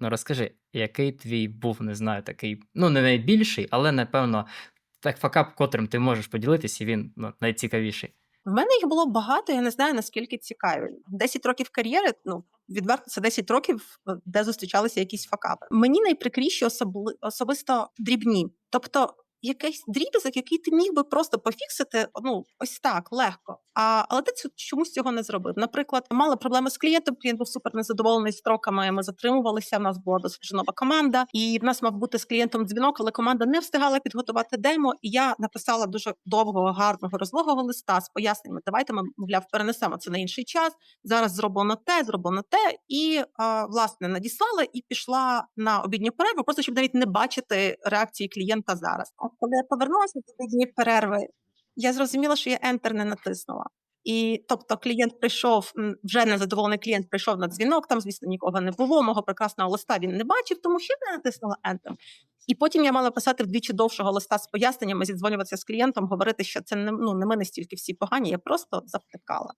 Ну розкажи, який твій був, не знаю, такий, ну не найбільший, але напевно так факап, котрим ти можеш поділитися, і він ну, найцікавіший. В мене їх було багато, я не знаю наскільки цікаві. 10 років кар'єри, ну відверто, це 10 років, е, де зустрічалися якісь факапи. Мені найприкріші особли, особисто дрібні. Тобто якийсь дріб'язок, який ти міг би просто пофіксити, ну ось так легко. А але ти чомусь цього не зробив. Наприклад, мали проблеми з клієнтом. Клієнт був супер незадоволений строками. Ми затримувалися. У нас була досить нова команда, і в нас мав бути з клієнтом дзвінок, але команда не встигала підготувати демо. І я написала дуже довгого, гарного, розлогого листа з поясненнями. Давайте ми мовляв перенесемо це на інший час. Зараз зроблено те, зроблено те, і а, власне надіслала і пішла на обідню перерву, просто щоб навіть не бачити реакції клієнта зараз. Коли я повернулася з обідньої перерви, я зрозуміла, що я Enter не натиснула. І тобто клієнт прийшов, вже незадоволений клієнт прийшов на дзвінок, там, звісно, нікого не було. Мого прекрасного листа він не бачив, тому що не натиснула Enter. І потім я мала писати вдвічі довшого листа з поясненнями, зідзвонюватися з клієнтом, говорити, що це не, ну, не ми настільки всі погані, я просто завтикала.